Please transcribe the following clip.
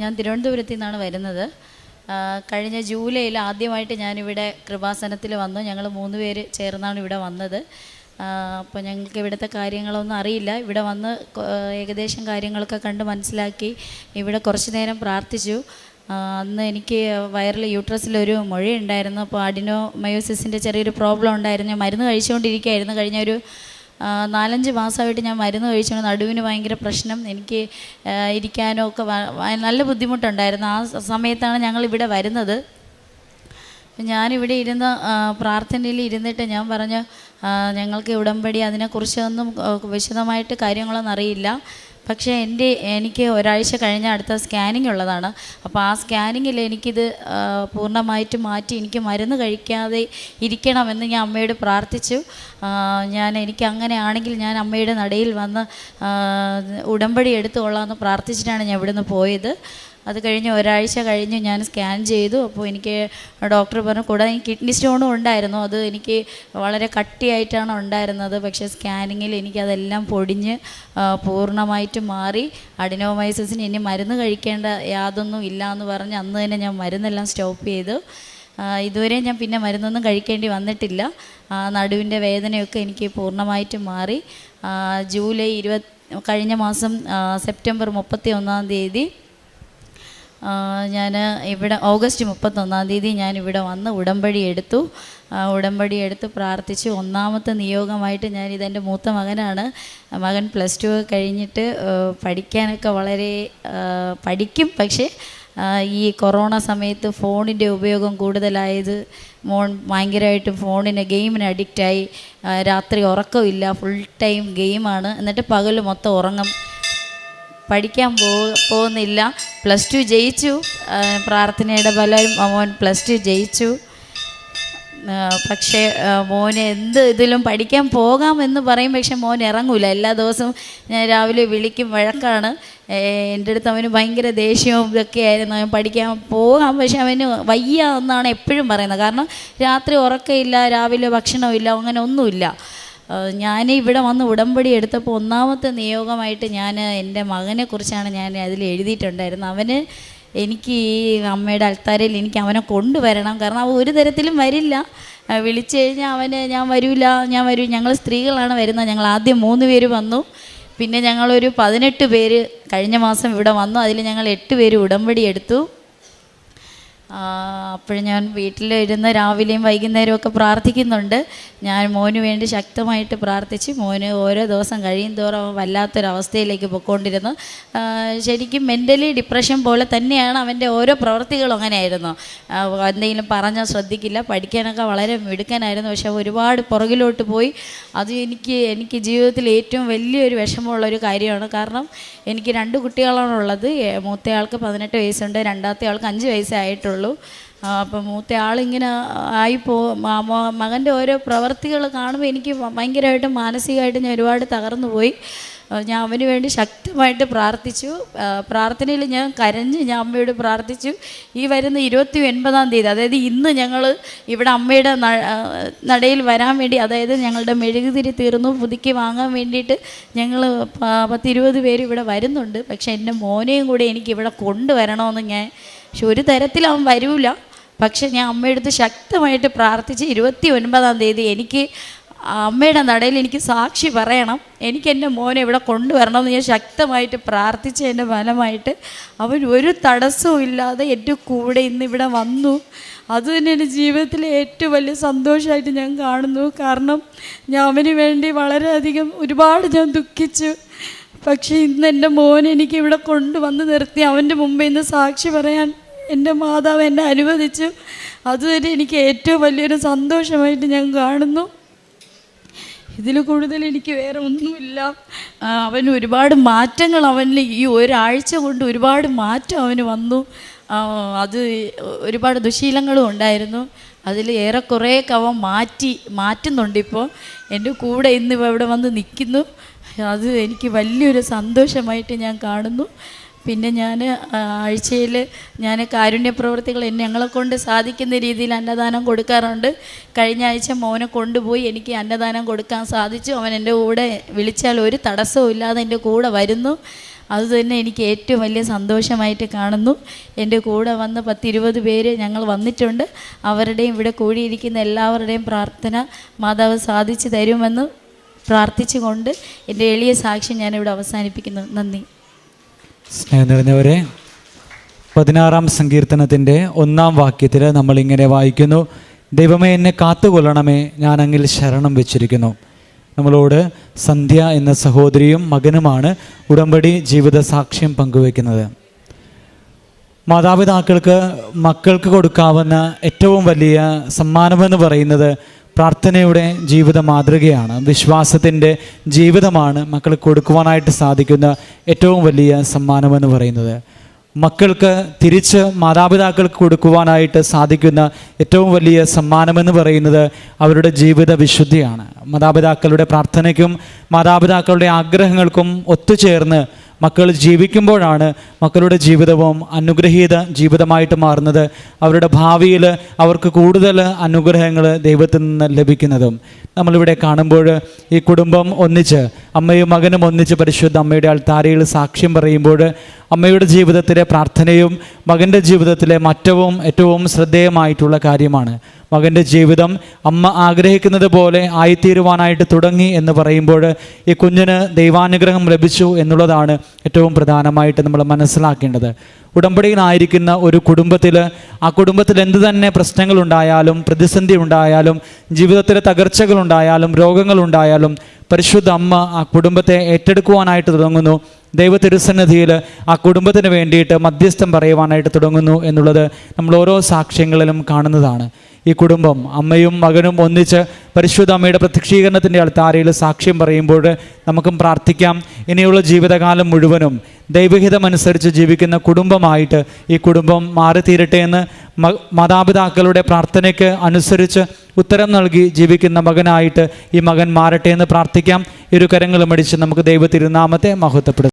ഞാൻ തിരുവനന്തപുരത്തു നിന്നാണ് വരുന്നത്. കഴിഞ്ഞ ജൂലൈയിൽ ആദ്യമായിട്ട് ഞാനിവിടെ കൃപാസനത്തിൽ വന്നു. ഞങ്ങൾ മൂന്ന് പേര് ചേർന്നാണ് ഇവിടെ വന്നത്. അപ്പോൾ ഞങ്ങൾക്ക് ഇവിടുത്തെ കാര്യങ്ങളൊന്നും അറിയില്ല. ഇവിടെ വന്ന് ഏകദേശം കാര്യങ്ങളൊക്കെ കണ്ട് മനസ്സിലാക്കി ഇവിടെ കുറച്ച് നേരം പ്രാർത്ഥിച്ചു. അന്ന് എനിക്ക് വയറിൽ യൂട്രസിലൊരു മുഴയുണ്ടായിരുന്നു അപ്പോൾ അഡിനോ മയോസിസിന്റെ ചെറിയൊരു പ്രോബ്ലം ഉണ്ടായിരുന്നു. മരുന്ന് കഴിച്ചുകൊണ്ടിരിക്കുകയായിരുന്നു. കഴിഞ്ഞ ഒരു നാലഞ്ച് മാസമായിട്ട് ഞാൻ മരുന്ന് കഴിച്ചുകൊണ്ട് നടുവിന് ഭയങ്കര പ്രശ്നം. എനിക്ക് ഇരിക്കാനൊക്കെ നല്ല ബുദ്ധിമുട്ടുണ്ടായിരുന്നു. ആ സമയത്താണ് ഞങ്ങൾ ഇവിടെ വരുന്നത്. ഞാനിവിടെ ഇരുന്ന് പ്രാർത്ഥനയിൽ ഇരുന്നിട്ട് ഞാൻ പറഞ്ഞു ഞങ്ങൾക്ക് ഉടമ്പടി അതിനെക്കുറിച്ചൊന്നും വിശദമായിട്ട് കാര്യങ്ങളൊന്നും അറിയില്ല. പക്ഷേ എന്റെ എനിക്ക് ഒരാഴ്ച കഴിഞ്ഞ അടുത്ത സ്കാനിങ് ഉള്ളതാണ്. അപ്പോൾ ആ സ്കാനിങ്ങിൽ എനിക്കിത് പൂർണമായിട്ട് മാറ്റി എനിക്ക് മരുന്ന് കഴിക്കാതെ ഇരിക്കണമെന്ന് ഞാൻ അമ്മയോട് പ്രാർത്ഥിച്ചു. ഞാൻ എനിക്ക് അങ്ങനെ ആണെങ്കിൽ ഞാൻ അമ്മയുടെ നടയിൽ വന്ന് ഉടമ്പടി എടുത്തുകൊള്ളാമെന്ന് പ്രാർത്ഥിച്ചിട്ടാണ് ഞാൻ ഇവിടുന്ന് പോയത്. അത് കഴിഞ്ഞ് ഒരാഴ്ച കഴിഞ്ഞ് ഞാൻ സ്കാൻ ചെയ്തു. അപ്പോൾ എനിക്ക് ഡോക്ടർ പറഞ്ഞു കൂടാതെ എനിക്ക് കിഡ്നി സ്റ്റോണും ഉണ്ടായിരുന്നു. അത് എനിക്ക് വളരെ കട്ടിയായിട്ടാണ് ഉണ്ടായിരുന്നത്. പക്ഷേ സ്കാനിങ്ങിൽ എനിക്കതെല്ലാം പൊടിഞ്ഞ് പൂർണമായിട്ട് മാറി. അഡിനോമൈസിന് ഇനി മരുന്ന് കഴിക്കേണ്ട യാതൊന്നും ഇല്ല എന്ന് പറഞ്ഞ് അന്ന് തന്നെ ഞാൻ മരുന്നെല്ലാം സ്റ്റോപ്പ് ചെയ്തു. ഇതുവരെ ഞാൻ പിന്നെ മരുന്നൊന്നും കഴിക്കേണ്ടി വന്നിട്ടില്ല. നടുവിന്റെ വേദനയൊക്കെ എനിക്ക് പൂർണമായിട്ടും മാറി. ജൂലൈ ഇരുപത് കഴിഞ്ഞ മാസം സെപ്റ്റംബർ മുപ്പത്തി ഒന്നാം തീയതി ഞാൻ ഇവിടെ ഓഗസ്റ്റ് മുപ്പത്തൊന്നാം തീയതി ഞാൻ ഇവിടെ വന്ന് ഉടമ്പടി എടുത്തു. ഉടമ്പടി എടുത്ത് പ്രാർത്ഥിച്ച് ഒന്നാമത്തെ നിയോഗമായിട്ട് ഞാൻ ഇതെന്റെ മൂത്ത മകനാണ്. മകൻ പ്ലസ് ടു കഴിഞ്ഞിട്ട് പഠിക്കാനൊക്കെ വളരെ പഠിക്കും. പക്ഷേ ഈ കൊറോണ സമയത്ത് ഫോണിന്റെ ഉപയോഗം കൂടുതലായത് മോൺ ഭയങ്കരമായിട്ട് ഫോണിന് ഗെയിമിന് അഡിക്റ്റായി. രാത്രി ഉറക്കമില്ല. ഫുൾ ടൈം ഗെയിമാണ്. എന്നിട്ട് പകൽ മൊത്തം ഉറങ്ങും. പഠിക്കാൻ പോ പോകുന്നില്ല. പ്ലസ് ടു ജയിച്ചു. പ്രാർത്ഥനയുടെ ഫലം മോൻ പ്ലസ് ടു ജയിച്ചു. പക്ഷേ മോന് എന്ത് ഇതിലും പഠിക്കാൻ പോകാമെന്ന് പറയും. പക്ഷെ മോൻ ഇറങ്ങൂല. എല്ലാ ദിവസവും ഞാൻ രാവിലെ വിളിക്കും വഴക്കാണ്. എന്റെ അടുത്ത് അവന് ഭയങ്കര ദേഷ്യവും ഇതൊക്കെ ആയിരുന്നു. അവൻ പഠിക്കാൻ പോകാം. പക്ഷെ അവന് വയ്യ എന്നാണ് എപ്പോഴും പറയുന്നത്. കാരണം രാത്രി ഉറക്കമില്ല രാവിലെ ഭക്ഷണമില്ല അങ്ങനെ ഒന്നുമില്ല. ഞാൻ ഇവിടെ വന്ന് ഉടമ്പടി എടുത്തപ്പോൾ ഒന്നാമത്തെ നിയോഗമായിട്ട് ഞാൻ എന്റെ മകനെ കുറിച്ചാണ് ഞാൻ അതിൽ എഴുതിയിട്ടുണ്ടായിരുന്നത്. അവന് എനിക്ക് ഈ അമ്മയുടെ അൽത്താരയിൽ എനിക്ക് അവനെ കൊണ്ടുവരണം. കാരണം അവ ഒരു തരത്തിലും വരില്ല. വിളിച്ചു കഴിഞ്ഞാൽ അവന് ഞാൻ വരില്ല ഞാൻ വരൂ. ഞങ്ങൾ സ്ത്രീകളാണ് വരുന്നത്. ഞങ്ങൾ ആദ്യം മൂന്ന് പേര് വന്നു. പിന്നെ ഞങ്ങളൊരു പതിനെട്ട് പേര് കഴിഞ്ഞ മാസം ഇവിടെ വന്നു. അതിൽ ഞങ്ങൾ എട്ട് പേര് ഉടമ്പടി എടുത്തു. അപ്പോൾ ഞാൻ വീട്ടിലിരുന്ന് രാവിലെയും വൈകുന്നേരവും ഒക്കെ പ്രാർത്ഥിക്കുന്നുണ്ട്. ഞാൻ മോന് വേണ്ടി ശക്തമായിട്ട് പ്രാർത്ഥിച്ച് മോന് ഓരോ ദിവസം കഴിയും തോറും വല്ലാത്തൊരവസ്ഥയിലേക്ക് പൊയ്ക്കൊണ്ടിരുന്നു. ശരിക്കും മെന്റലി ഡിപ്രഷൻ പോലെ തന്നെയാണ് അവന്റെ ഓരോ പ്രവൃത്തികളും അങ്ങനെയായിരുന്നു. എന്തെങ്കിലും പറഞ്ഞാൽ ശ്രദ്ധിക്കില്ല പഠിക്കാനൊക്കെ വളരെ മിടുക്കനായിരുന്നു. പക്ഷെ ഒരുപാട് പുറകിലോട്ട് പോയി. അത് എനിക്ക് എനിക്ക് ജീവിതത്തിൽ ഏറ്റവും വലിയൊരു വിഷമമുള്ള ഒരു കാര്യമാണ്. കാരണം എനിക്ക് രണ്ട് കുട്ടികളാണുള്ളത്. മൂത്തയാൾക്ക് പതിനെട്ട് വയസ്സുണ്ട് രണ്ടാമത്തെ ആൾക്ക് അഞ്ച് വയസ്സേ ആയിട്ടുള്ളൂ അപ്പം മൂത്ത ആളിങ്ങനെ ആയി പോ മ- മ- മകന്റെ ഓരോ പ്രവർത്തികൾ കാണുമ്പോൾ എനിക്ക് ഭയങ്കരമായിട്ട് മാനസികമായിട്ട് ഞാൻ ഒരുപാട് തകർന്നു പോയി. ഞാൻ അവന് വേണ്ടി ശക്തമായിട്ട് പ്രാർത്ഥിച്ചു. പ്രാർത്ഥനയിൽ ഞാൻ കരഞ്ഞ് ഞാൻ അമ്മയോട് പ്രാർത്ഥിച്ചു. ഈ വരുന്ന ഇരുപത്തി ഒൻപതാം തീയതി അതായത് ഇന്ന് ഞങ്ങൾ ഇവിടെ അമ്മയുടെ നടയിൽ വരാൻ വേണ്ടി അതായത് ഞങ്ങളുടെ മെഴുകുതിരി തീർന്നു പുതുക്കി വാങ്ങാൻ വേണ്ടിയിട്ട് ഞങ്ങൾ പത്തിരുപത് പേര് ഇവിടെ വരുന്നുണ്ട്. പക്ഷേ എന്റെ മോനെയും കൂടെ എനിക്ക് ഇവിടെ കൊണ്ടുവരണമെന്ന് ഞാൻ പക്ഷെ ഒരു തരത്തിൽ അവൻ വരൂല. പക്ഷെ ഞാൻ അമ്മയെടുത്ത് ശക്തമായിട്ട് പ്രാർത്ഥിച്ച് ഇരുപത്തി ഒൻപതാം തീയതി എനിക്ക് അമ്മയുടെ നടയിൽ എനിക്ക് സാക്ഷി പറയണം. എനിക്ക് എന്റെ മോനെ ഇവിടെ കൊണ്ടുവരണം എന്ന് ഞാൻ ശക്തമായിട്ട് പ്രാർത്ഥിച്ചതിന്റെ ഫലമായിട്ട് അവൻ ഒരു തടസ്സവും ഇല്ലാതെ എന്റെ കൂടെ ഇന്ന് ഇവിടെ വന്നു. അത് തന്നെ എന്റെ ജീവിതത്തിലെ ഏറ്റവും വലിയ സന്തോഷമായിട്ട് ഞാൻ കാണുന്നു. കാരണം ഞാൻ അവന് വേണ്ടി വളരെയധികം ഒരുപാട് ഞാൻ ദുഃഖിച്ചു. പക്ഷേ ഇന്ന് എന്റെ മോൻ എനിക്ക് ഇവിടെ കൊണ്ടുവന്ന് നിർത്തി. അവന്റെ മുമ്പേ ഇന്ന് സാക്ഷി പറയാൻ എന്റെ മാതാവ് എന്നെ അനുവദിച്ചു. അതുവരെ എനിക്ക് ഏറ്റവും വലിയൊരു സന്തോഷമായിട്ട് ഞാൻ കാണുന്നു. ഇതിൽ കൂടുതൽ എനിക്ക് വേറെ ഒന്നുമില്ല. അവൻ ഒരുപാട് മാറ്റങ്ങൾ അവനിൽ ഈ ഒരാഴ്ച കൊണ്ട് ഒരുപാട് മാറ്റം അവന് വന്നു. അത് ഒരുപാട് ദുശീലങ്ങളും ഉണ്ടായിരുന്നു. അതിൽ ഏറെക്കുറേയൊക്കെ അവൻ മാറ്റി മാറ്റുന്നുണ്ട് ഇപ്പോൾ. എന്റെ കൂടെ ഇന്ന് ഇവിടെ വന്ന് നിൽക്കുന്നു. അത് എനിക്ക് വലിയൊരു സന്തോഷമായിട്ട് ഞാൻ കാണുന്നു. പിന്നെ ഞാൻ ആഴ്ചയിൽ ഞാൻ കാരുണ്യ പ്രവർത്തികൾ എന്നെ ഞങ്ങളെ കൊണ്ട് സാധിക്കുന്ന രീതിയിൽ അന്നദാനം കൊടുക്കാറുണ്ട്. കഴിഞ്ഞ ആഴ്ച മോനെ കൊണ്ടുപോയി എനിക്ക് അന്നദാനം കൊടുക്കാൻ സാധിച്ചു. അവൻ എന്റെ കൂടെ വിളിച്ചാൽ ഒരു തടസ്സവും ഇല്ലാതെ എന്റെ കൂടെ വരുന്നു. അതുതന്നെ എനിക്ക് ഏറ്റവും വലിയ സന്തോഷമായിട്ട് കാണുന്നു. എന്റെ കൂടെ വന്ന് പത്തിരുപത് പേര് ഞങ്ങൾ വന്നിട്ടുണ്ട്. അവരുടെയും ഇവിടെ കൂടിയിരിക്കുന്ന എല്ലാവരുടെയും പ്രാർത്ഥന മാതാവ് സാധിച്ചു തരുമെന്ന് പ്രാർത്ഥിച്ചുകൊണ്ട് എന്റെ എളിയ സാക്ഷ്യം ഞാനിവിടെ അവസാനിപ്പിക്കുന്നു. നന്ദി. സ്നേഹം നിറഞ്ഞവരെ പതിനാറാം സങ്കീർത്തനത്തിന്റെ ഒന്നാം വാക്യത്തിൽ നമ്മളിങ്ങനെ വായിക്കുന്നു. ദൈവമേ എന്നെ കാത്തുകൊള്ളണമേ ഞാൻ അങ്ങിൽ ശരണം വെച്ചിരിക്കുന്നു. നമ്മളോട് സന്ധ്യ എന്ന സഹോദരിയും മകനുമാണ് ഉടമ്പടി ജീവിത സാക്ഷ്യം പങ്കുവെക്കുന്നത് മാതാപിതാക്കൾക്ക് മക്കൾക്ക് കൊടുക്കാവുന്ന ഏറ്റവും വലിയ സമ്മാനമെന്ന് പറയുന്നത് പ്രാർത്ഥനയുടെ ജീവിത മാതൃകയാണ്. വിശ്വാസത്തിന്റെ ജീവിതമാണ് മക്കൾ കൊടുക്കുവാനായിട്ട് സാധിക്കുന്ന ഏറ്റവും വലിയ സമ്മാനമെന്ന് പറയുന്നത്. മക്കൾക്ക് തിരിച്ച് മാതാപിതാക്കൾക്ക് കൊടുക്കുവാനായിട്ട് സാധിക്കുന്ന ഏറ്റവും വലിയ സമ്മാനമെന്ന് പറയുന്നത് അവരുടെ ജീവിത വിശുദ്ധിയാണ്. മാതാപിതാക്കളുടെ പ്രാർത്ഥനയ്ക്കും മാതാപിതാക്കളുടെ ആഗ്രഹങ്ങൾക്കും ഒത്തുചേർന്ന് മക്കൾ ജീവിക്കുമ്പോഴാണ് മക്കളുടെ ജീവിതവും അനുഗ്രഹീത ജീവിതമായിട്ട് മാറുന്നത്. അവരുടെ ഭാവിയിൽ അവർക്ക് കൂടുതൽ അനുഗ്രഹങ്ങൾ ദൈവത്തിൽ നിന്ന് ലഭിക്കുന്നതും. നമ്മളിവിടെ കാണുമ്പോൾ ഈ കുടുംബം ഒന്നിച്ച് അമ്മയും മകനും ഒന്നിച്ച് പരിശുദ്ധ അമ്മയുടെ ആൾ അൾത്താരയിൽ സാക്ഷ്യം പറയുമ്പോൾ അമ്മയുടെ ജീവിതത്തിലെ പ്രാർത്ഥനയും മകന്റെ ജീവിതത്തിലെ മറ്റവും ഏറ്റവും ശ്രദ്ധേയമായിട്ടുള്ള കാര്യമാണ്. മകന്റെ ജീവിതം അമ്മ ആഗ്രഹിക്കുന്നത് പോലെ ആയിത്തീരുവാനായിട്ട് തുടങ്ങി എന്ന് പറയുമ്പോൾ ഈ കുഞ്ഞിന് ദൈവാനുഗ്രഹം ലഭിച്ചു എന്നുള്ളതാണ് ഏറ്റവും പ്രധാനമായിട്ട് നമ്മൾ മനസ്സിലാക്കേണ്ടത്. ഉടമ്പടിയിലായിരിക്കുന്ന ഒരു കുടുംബത്തിൽ ആ കുടുംബത്തിൽ എന്ത് തന്നെ പ്രശ്നങ്ങളുണ്ടായാലും പ്രതിസന്ധി ഉണ്ടായാലും ജീവിതത്തിലെ തകർച്ചകളുണ്ടായാലും രോഗങ്ങളുണ്ടായാലും പരിശുദ്ധ അമ്മ ആ കുടുംബത്തെ ഏറ്റെടുക്കുവാനായിട്ട് തുടങ്ങുന്നു. ദൈവ തിരുസന്നിധിയിൽ ആ കുടുംബത്തിന് വേണ്ടിയിട്ട് മധ്യസ്ഥം പറയുവാനായിട്ട് തുടങ്ങുന്നു എന്നുള്ളത് നമ്മൾ ഓരോ സാക്ഷ്യങ്ങളിലും കാണുന്നതാണ്. ഈ കുടുംബം അമ്മയും മകനും ഒന്നിച്ച് പരിശുദ്ധ അമ്മയുടെ പ്രത്യക്ഷീകരണത്തിന്റെ അൾത്താരയിൽ സാക്ഷ്യം പറയുമ്പോൾ നമുക്കും പ്രാർത്ഥിക്കാം. ഇനിയുള്ള ജീവിതകാലം മുഴുവനും ദൈവഹിതമനുസരിച്ച് ജീവിക്കുന്ന കുടുംബമായിട്ട് ഈ കുടുംബം മാറിത്തീരട്ടെ എന്ന് മാതാപിതാക്കളുടെ പ്രാർത്ഥനയ്ക്ക് അനുസരിച്ച് ഉത്തരം നൽകി ജീവിക്കുന്ന മകനായിട്ട് ഈ മകൻ മാറട്ടെ എന്ന് പ്രാർത്ഥിക്കാം. ഇരു കരങ്ങളും അടിച്ച് നമുക്ക് ദൈവ തിരുനാമത്തെ മഹത്വപ്പെടുത്താം.